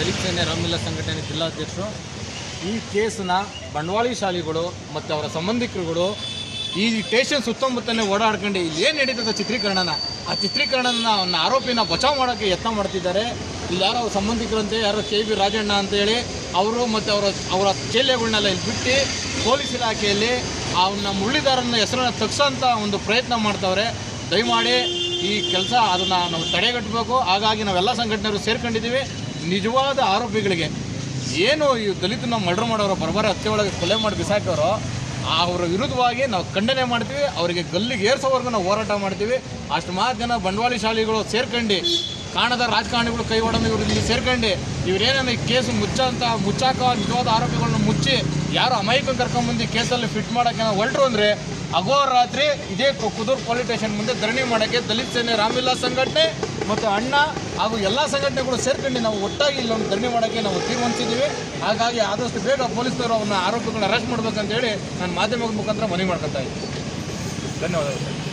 ದಲಿತ ಸೇನೆ ರಾಮಲೀಲಾ ಸಂಘಟನೆ ಜಿಲ್ಲಾಧ್ಯಕ್ಷರು, ಈ ಕೇಸನ್ನ ಬಂಡವಾಳಿ ಶಾಲಿಗಳು ಮತ್ತು ಅವರ ಸಂಬಂಧಿಕರುಗಳು ಈ ಸ್ಟೇಷನ್ ಸುತ್ತಮುತ್ತಲೇ ಓಡಾಡ್ಕೊಂಡು ಇಲ್ಲಿ ಏನು ನಡೀತದೆ ಚಿತ್ರೀಕರಣನ? ಆ ಚಿತ್ರೀಕರಣನ ಅವನ ಆರೋಪಿನ ಬಚಾವ್ ಮಾಡೋಕ್ಕೆ ಯತ್ನ ಮಾಡ್ತಿದ್ದಾರೆ. ಇಲ್ಲಿ ಯಾರೋ ಅವ್ರ ಸಂಬಂಧಿಕರಂತೆ ಯಾರೋ ಕೆ ಬಿ ರಾಜಣ್ಣ ಅಂತೇಳಿ ಅವರು ಮತ್ತು ಅವರ ಅವರ ಚೇಲೆಗಳನ್ನೆಲ್ಲ ಇಲ್ಲಿ ಬಿಟ್ಟು ಪೊಲೀಸ್ ಇಲಾಖೆಯಲ್ಲಿ ಅವನ್ನ ಮುಳ್ಳಿದಾರನ ಹೆಸರನ್ನು ತಗ್ಸೋಂಥ ಒಂದು ಪ್ರಯತ್ನ ಮಾಡ್ತವ್ರೆ. ದಯಮಾಡಿ ಈ ಕೆಲಸ ಅದನ್ನು ನಾವು ತಡೆಗಟ್ಟಬೇಕು ಹಾಗಾಗಿ ನಾವೆಲ್ಲ ಸಂಘಟನೆಯವರು ಸೇರ್ಕೊಂಡಿದ್ದೀವಿ. ನಿಜವಾದ ಆರೋಪಿಗಳಿಗೆ ಏನು ಈ ದಲಿತನ ಮರ್ಡರ್ ಮಾಡೋರು ಬರಬಾರ ಹತ್ಯೆ ಒಳಗೆ ಕೊಲೆ ಮಾಡಿ ಬಿಸಾಕೋರು ಅವರ ವಿರುದ್ಧವಾಗಿ ನಾವು ಖಂಡನೆ ಮಾಡ್ತೀವಿ, ಅವರಿಗೆ ಗಲ್ಲಿಗೆ ಏರ್ಸೋವರೆಗೂ ನಾವು ಹೋರಾಟ ಮಾಡ್ತೀವಿ. ಅಷ್ಟು ಮಾತು ಜನ ಬಂಡವಾಳಿ ಶಾಲೆಗಳು ಸೇರ್ಕೊಂಡು, ಕಾಣದ ರಾಜಕಾರಣಿಗಳು ಕೈ ಹೊಡೆದು ಇವ್ರು ಸೇರ್ಕೊಂಡು, ಇವ್ರೇನೇನು ಈ ಕೇಸು ಮುಚ್ಚಂತ ಮುಚ್ಚಾಕ ನಿಜವಾದ ಆರೋಪಿಗಳನ್ನ ಮುಚ್ಚಿ ಯಾರು ಅಮಾಯಕನ ಕರ್ಕೊಂಬಂದು ಕೇಸಲ್ಲಿ ಫಿಟ್ ಮಾಡೋಕ್ಕೆ ಹೊರಟರು ಅಂದರೆ ಅಗೋರಾತ್ರಿ ಇದೇ ಕುದೂರು ಪೊಲೀಸ್ ಸ್ಟೇಷನ್ ಮುಂದೆ ಧರಣಿ ಮಾಡೋಕ್ಕೆ ದಲಿತ ಸೇನೆ ರಾಮವಿಲಾಸ್ ಸಂಘಟನೆ ಮತ್ತು ಅಣ್ಣ ಹಾಗೂ ಎಲ್ಲ ಸಂಘಟನೆಗಳು ಸೇರ್ಕೊಂಡು ನಾವು ಒಟ್ಟಾಗಿ ಇಲ್ಲೊಂದು ಧರಣಿ ಮಾಡೋಕ್ಕೆ ನಾವು ತೀರ್ಮಾನಿಸಿದ್ದೀವಿ. ಹಾಗಾಗಿ ಆದಷ್ಟು ಬೇಗ ಪೊಲೀಸರು ಅವನ್ನ ಆರೋಪಿಗಳನ್ನ ಅರೆಸ್ಟ್ ಮಾಡ್ಬೇಕಂತೇಳಿ ನಾನು ಮಾಧ್ಯಮದ ಮುಖಾಂತರ ಮನವಿ ಮಾಡ್ಕೊತಾ ಇದ್ದೀನಿ. ಧನ್ಯವಾದಗಳು